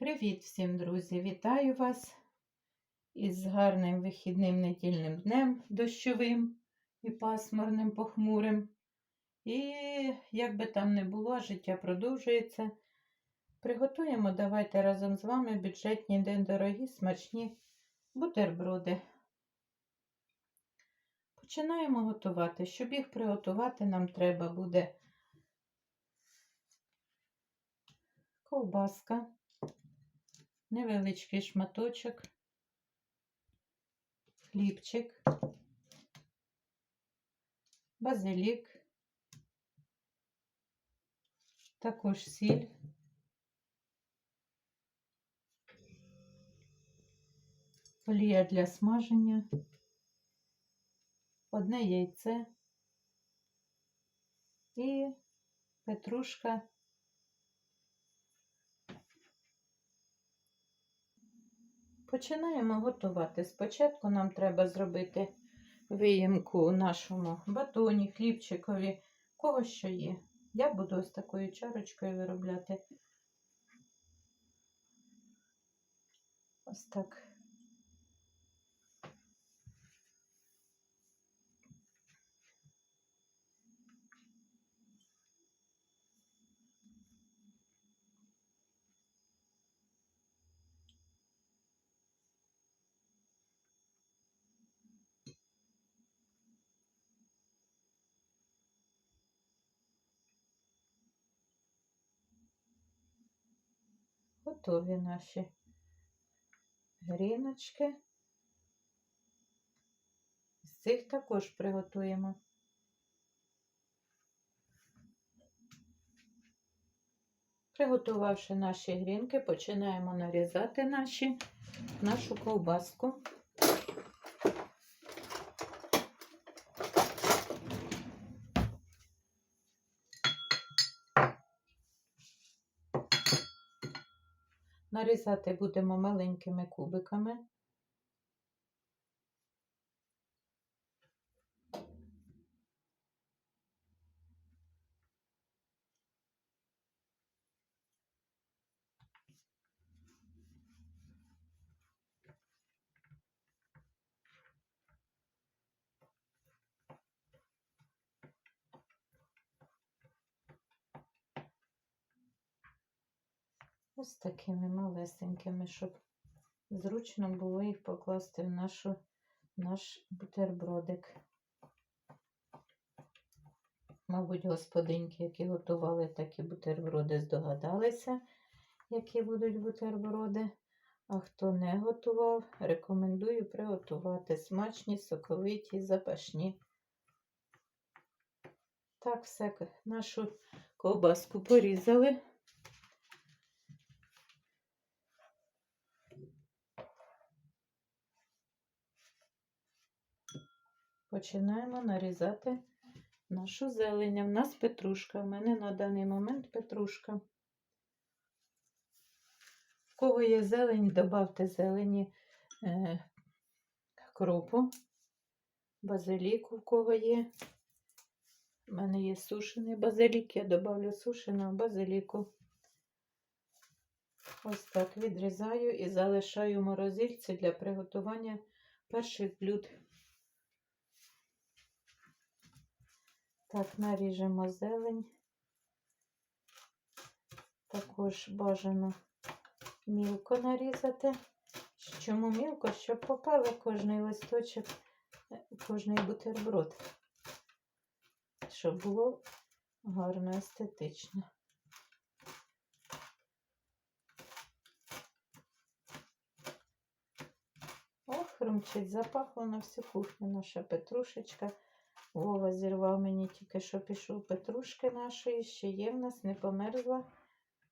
Привіт всім, друзі! Вітаю вас із гарним вихідним недільним днем дощовим і пасмурним, похмурим. І як би там не було, життя продовжується. Приготуємо давайте разом з вами бюджетні недорогі, смачні бутерброди. Починаємо готувати. Щоб їх приготувати, нам треба буде ковбаска невеличкий шматочок, хлібчик, базилік, також сіль, олія для смаження, одне яйце. І петрушка Починаємо готувати. Спочатку нам треба зробити виємку нашому батоні, хлібчикові, кого що є. Я буду ось такою чарочкою виробляти. Ось так. Готові наші гріночки. З цих також приготуємо. Приготувавши наші грінки, починаємо нарізати наші, нашу ковбаску. Нарізати будемо маленькими кубиками. Ось такими малесенькими, щоб зручно було їх покласти в нашу, наш бутербродик. Мабуть, господинки, які готували такі бутерброди, здогадалися, які будуть бутерброди. А хто не готував, рекомендую приготувати смачні, соковиті, запашні. Так, все, нашу ковбаску порізали. Починаємо нарізати нашу зелень. У нас петрушка. У мене на даний момент петрушка. В кого є зелень, додавте зелені е, кропу, базиліку, в кого є. У мене є сушений базилік, я додавлю сушеного базиліку. Ось так відрізаю і залишаю в морозильці для приготування перших блюд. Так, наріжемо зелень. Також бажано мілко нарізати. Чому мілко? Щоб попали кожний листочок, кожний бутерброд, щоб було гарно естетично. Ох, хрумчить, запахло на всю кухню наша петрушечка. Вова зірвав мені тільки що пішов петрушки нашої, ще є в нас, не померзла.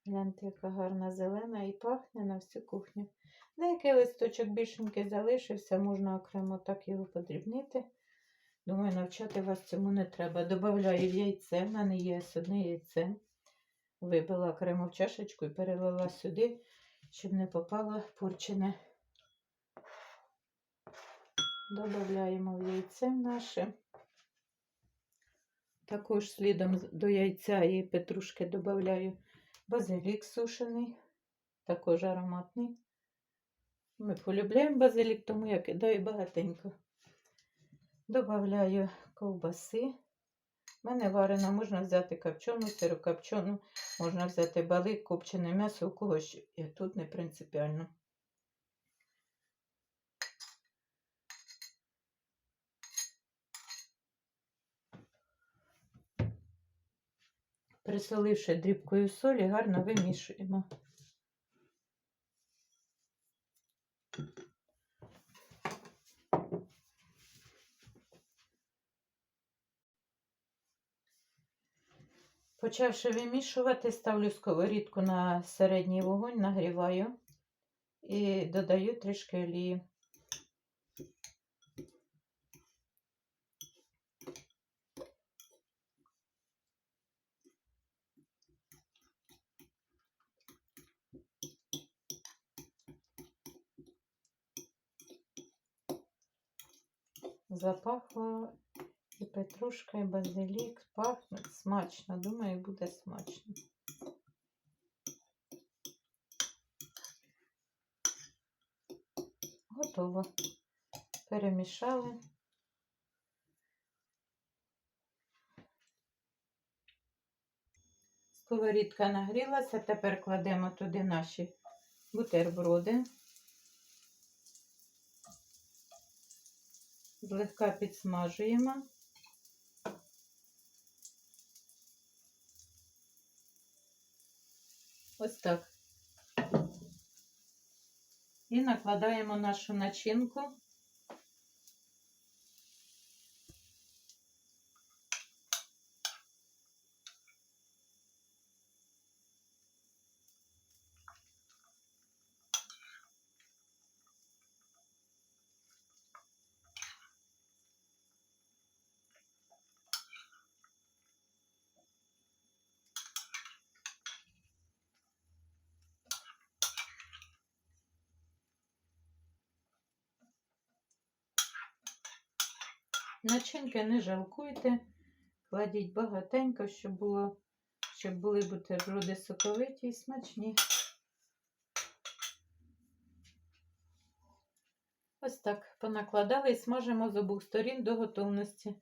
Гляньте, яка гарна зелена і пахне на всю кухню. Деякий листочок більшенький залишився, можна окремо так його подрібнити. Думаю, навчати вас цьому не треба. Добавляю яйце, в мене є одне яйце. Вибила окремо в чашечку і перелила сюди, щоб не попало порчене. Додаємо в яйце наше. Також слідом до яйця і петрушки додаю базилік сушений. також ароматний. Ми полюбляємо базилік, тому я кидаю багатенько. Добавляю ковбаси. У мене варена, можна взяти копчену, сирокопчену, можна взяти балик, копчене м'ясо, у когось тут не принципіально. Присоливши дрібкою солі, гарно вимішуємо. Почавши вимішувати, ставлю сковорідку на середній вогонь, нагріваю і додаю трішки олії. Запахло і петрушка, і базилік. Пахне смачно. Думаю, буде смачно. Готово. Перемішали. Сковорідка нагрілася, тепер кладемо туди наші бутерброди. Злегка підсмажуємо. Ось так. І накладаємо нашу начинку. Начинки не жалкуйте, кладіть багатенько, щоб було, щоб були бутерброди соковиті і смачні. Ось так понакладали і смажимо з обох сторін до готовності.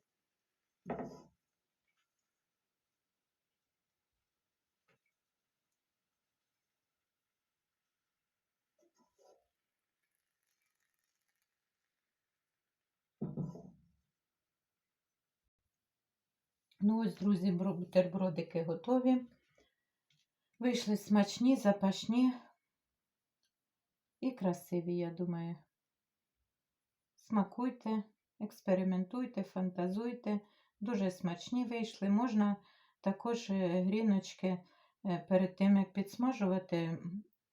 Ну ось, друзі, бро- бутербродики готові. Вийшли смачні, запашні і красиві, я думаю. Смакуйте, експериментуйте, фантазуйте. Дуже смачні вийшли. Можна також е, гріночки е, перед тим, як підсмажувати,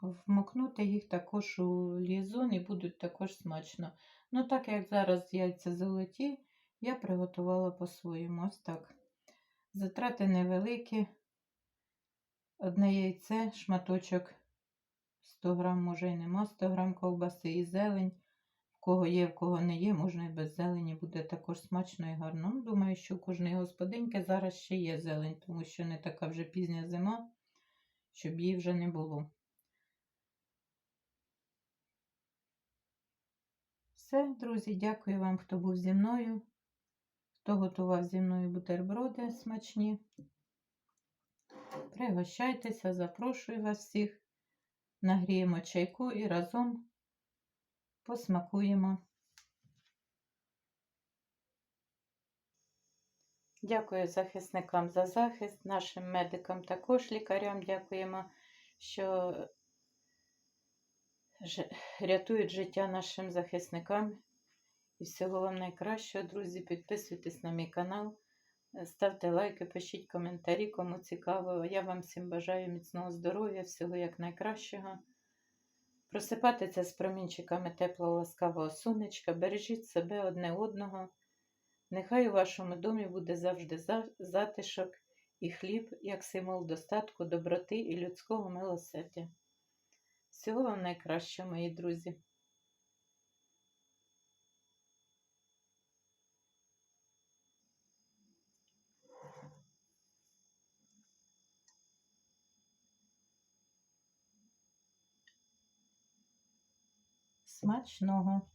вмокнути їх також у лізон і будуть також смачно. Ну, так як зараз яйця золоті, я приготувала по-своєму. Ось так. Затрати невеликі. Одне яйце, шматочок 100 грам, може і нема 100 грам ковбаси і зелень. В кого є, в кого не є, можна і без зелені, буде також смачно і гарно. Ну, думаю, що у кожної господинки зараз ще є зелень, тому що не така вже пізня зима, щоб її вже не було. Все, друзі, дякую вам, хто був зі мною, хто готував зі мною бутерброди смачні. Пригощайтеся, запрошую вас всіх. Нагріємо чайку і разом посмакуємо. Дякую захисникам за захист, нашим медикам також лікарям дякуємо, що рятують життя нашим захисникам. І всього вам найкращого, друзі. Підписуйтесь на мій канал, е, ставте лайки, пишіть коментарі, кому цікаво. Я вам всім бажаю міцного здоров'я, всього як найкращого. Просипатися з промінчиками теплого ласкавого сонечка, бережіть себе одне одного. Нехай у вашому домі буде завжди затишок і хліб, як символ достатку, доброти і людського милосердя. Всього вам найкращого, мої друзі. Смачного!